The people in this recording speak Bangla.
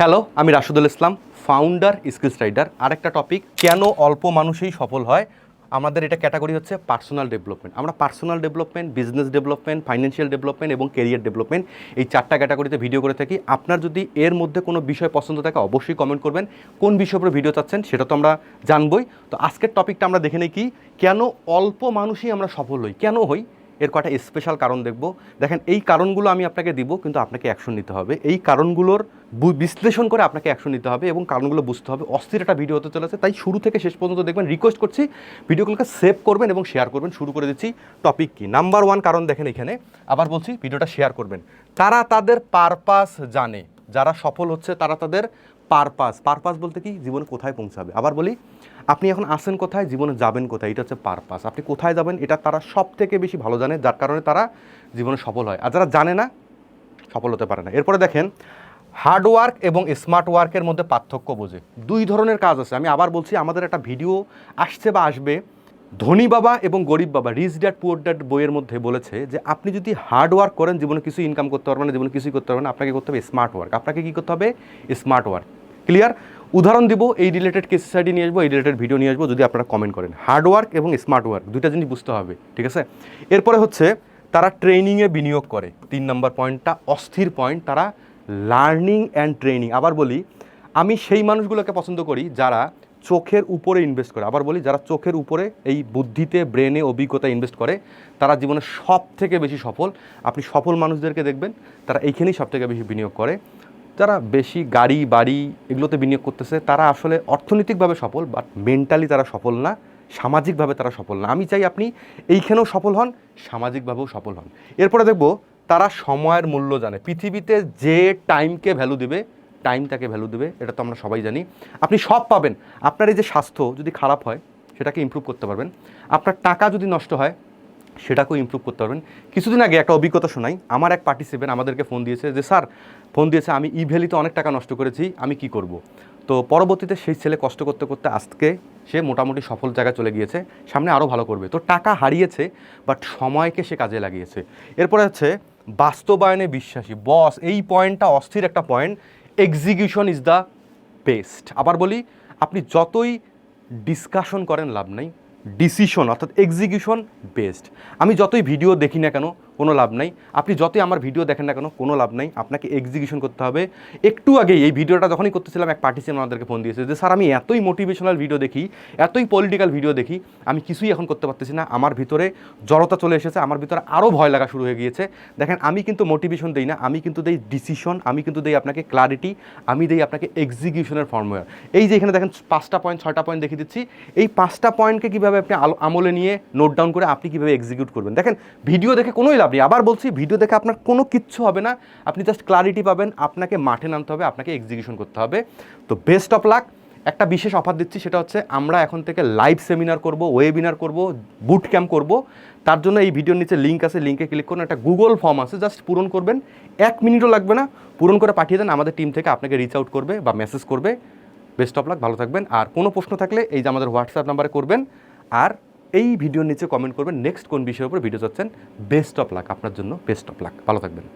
হ্যালো আমি Rashidul Islam founder skills rider আরেকটা টপিক কেন অল্প মানুষই সফল হয়? আমাদের এটা ক্যাটাগরি হচ্ছে পার্সোনাল ডেভেলপমেন্ট আমরা personal development business development financial development এবং কেরিয়ার ডেভেলপমেন্ট এই চারটা ক্যাটাগরিতে ভিডিও করে থাকি। আপনার যদি এর মধ্যে কোনো বিষয় পছন্দ থাকে, অবশ্যই কমেন্ট করবেন। কোন বিষয়ের উপরে ভিডিও চাচ্ছেন, সেটা তো আমরা জানবই। তো আজকের টপিকটা আমরা দেখে নিই কি, কেন অল্প মানুষই আমরা সফল হই? কেন হই? এর কটা স্পেশাল কারণ দেখব। দেখেন, এই কারণগুলো আমি আপনাকে দিব, কিন্তু আপনাকে অ্যাকশন নিতে হবে। এই কারণগুলোর বিশ্লেষণ করে আপনাকে অ্যাকশন নিতে হবে এবং কারণগুলো বুঝতে হবে। অস্থির একটা ভিডিও হতে চলেছে, তাই শুরু থেকে শেষ পর্যন্ত দেখবেন রিকোয়েস্ট করছি ভিডিওগুলোকে সেভ করবেন এবং শেয়ার করবেন। শুরু করে দিচ্ছি টপিক কি? নাম্বার ওয়ান কারণ দেখেন এখানে, আবার বলছি ভিডিওটা শেয়ার করবেন। তারা তাদের পারপাস জানে, যারা সফল হচ্ছে তারা তাদের পারপাস পারপাস বলতে কি? জীবনে কোথায় পৌঁছাবে? আবার বলি, আপনি এখন আসেন কোথায়? জীবনে যাবেন কোথায়? এটা হচ্ছে পারপাস আপনি কোথায় যাবেন? এটা তারা সব থেকে বেশি ভালো জানে, যার কারণে তারা জীবনে সফল হয়। আর যারা জানে না, সফল হতে পারে না। এরপরে দেখেন হার্ড ওয়ার্ক এবং স্মার্ট ওয়ার্কের মধ্যে পার্থক্য বোঝে। দুই ধরনের কাজ আছে। আমি আবার বলছি, আমাদের একটা ভিডিও আসছে বা আসবে, ধনী বাবা এবং গরিব বাবা রিচ ড্যাড পুয়ার ড্যাড বইয়ের মধ্যে বলেছে যে, আপনি যদি হার্ড ওয়ার্ক করেন, জীবনে কিছু ইনকাম করতে পারবেন না, জীবনে কিছুই করতে পারবেন আপনাকে করতে হবে স্মার্ট ওয়ার্ক। আপনাকে কী করতে হবে? Smart work. ক্লিয়ার উদাহরণ দিব, এই রিলেটেড কেস স্টাডি নিয়ে আসব, এই রিলেটেড ভিডিও নিয়ে আসব, যদি আপনারা কমেন্ট করেন। হার্ড ওয়ার্ক এবং স্মার্ট ওয়ার্ক, দুইটা জিনিস বুঝতে হবে, ঠিক আছে? এরপরে হচ্ছে, তারা ট্রেনিংয়ে বিনিয়োগ করে। তিন নম্বর পয়েন্টটা অস্থির পয়েন্ট তারা লার্নিং অ্যান্ড ট্রেনিং। আবার বলি, আমি সেই মানুষগুলোকে পছন্দ করি যারা চোখের উপরে ইনভেস্ট করে। আবার বলি, যারা চোখের উপরে এই বুদ্ধিতে, ব্রেনে অভিজ্ঞতা ইনভেস্ট করে, তারা জীবনে সব থেকে বেশি সফল। আপনি সফল মানুষদেরকে দেখবেন, তারা এইখানেই সব থেকে বেশি বিনিয়োগ করে। যারা বেশি গাড়ি, বাড়ি এগুলোতে বিনিয়োগ করতেছে, তারা আসলে অর্থনৈতিকভাবে সফল বাট মেন্টালি তারা সফল না, সামাজিকভাবে তারা সফল না। আমি চাই আপনি এইখানেও সফল হন, সামাজিকভাবেও সফল হন। এরপরে দেখব তারা সময়ের মূল্য জানে। পৃথিবীতে যে টাইমকে ভ্যালু দেবে টাইম তাকে ভ্যালু দেবে, এটা তো আমরা সবাই জানি। আপনি সব পাবেন। আপনার এই যে স্বাস্থ্য যদি খারাপ হয়, সেটাকে ইমপ্রুভ করতে পারবেন। আপনার টাকা যদি নষ্ট হয়, সেটাকেও ইমপ্রুভ করতে পারবেন। কিছুদিন আগে একটা অভিজ্ঞতা শোনাই। আমার এক পার্টিসিপেন্ট আমাদেরকে ফোন দিয়েছে যে, স্যার ফোন দিয়েছে, আমি ই ভ্যালিতে অনেক টাকা নষ্ট করেছি, আমি কি করব? তো পরবর্তীতে সেই ছেলে কষ্ট করতে করতে আজকে সে মোটামুটি সফল জায়গায় চলে গিয়েছে, সামনে আরও ভালো করবে। তো টাকা হারিয়েছে বাট সময়কে সে কাজে লাগিয়েছে। এরপরে হচ্ছে বাস্তবায়নে বিশ্বাসী। বস, এই পয়েন্টটা অস্থির একটা point. Execution is the best আবার বলি, আপনি যতই ডিসকাশন করেন, লাভ নাই। ডিসিশন অর্থাৎ এক্সিকিউশন বেস্ট আমি যতই ভিডিও দেখি না কেন কোনো লাভ নাই। আপনি যতই আমার ভিডিও দেখেন না কেন, কোনো লাভ নাই। আপনাকে এক্সিকিউশন করতে হবে। একটু আগেই এই ভিডিওটা যখনই করতেছিলাম, এক পার্টিসিপেন্ট আমাদেরকে ফোন দিয়েছে যে, স্যার, আমি এতই মোটিভেশনাল ভিডিও দেখি, এতই পলিটিক্যাল ভিডিও দেখি, আমি কিছুই এখন করতে পারতেছি না। আমার ভিতরে জড়তা চলে এসেছে, আমার ভিতরে আরও ভয় লাগা শুরু হয়ে গিয়েছে। দেখেন, আমি কিন্তু মোটিভেশন দিই না, আমি কিন্তু দেই ডিসিশন আমি কিন্তু দেই আপনাকে ক্লারিটি আমি দেই আপনাকে এক্সিকিউশনের ফর্মুলা এই যে এখানে দেখেন, পাঁচটা পয়েন্ট ছয়টা পয়েন্ট দেখিয়ে দিচ্ছি। এই পাঁচটা পয়েন্টকে কীভাবে আপনি আমলে নিয়ে নোট ডাউন করে আপনি কীভাবে এক্সিকিউট করবেন? দেখেন ভিডিও দেখে কোনোই লাভ নেই আবার বলছি ভিডিও দেখে আপনার কোনো কিচ্ছু হবে না। আপনি জাস্ট ক্লারিটি পাবেন, আপনাকে মাঠে নামতে হবে, আপনাকে এক্সিকিউশন করতে হবে। তো বেস্ট অফ লাক একটা বিশেষ অফার দিচ্ছি, সেটা হচ্ছে আমরা এখন থেকে লাইভ সেমিনার করব ওয়েবিনার করব বুট ক্যাম্প করব। তার জন্য এই ভিডিওর নিচে লিঙ্ক আছে লিঙ্কে ক্লিক করুন। একটা গুগল ফর্ম আছে জাস্ট পূরণ করবেন। এক মিনিটও লাগবে না। পূরণ করে পাঠিয়ে দেন, আমাদের টিম থেকে আপনাকে রিচ আউট করবে বা মেসেজ করবে। বেস্ট অফ লাক ভালো থাকবেন। আর কোনো প্রশ্ন থাকলে এই যে আমাদের হোয়াটসঅ্যাপ নাম্বারে করবেন। আর এই ভিডিওর নিচে কমেন্ট করবেন। নেক্সট কোন বিষয়ের উপর ভিডিও চাচ্ছেন? বেস্ট অফ লাক আপনার জন্য বেস্ট অফ লাক ভালো থাকবেন।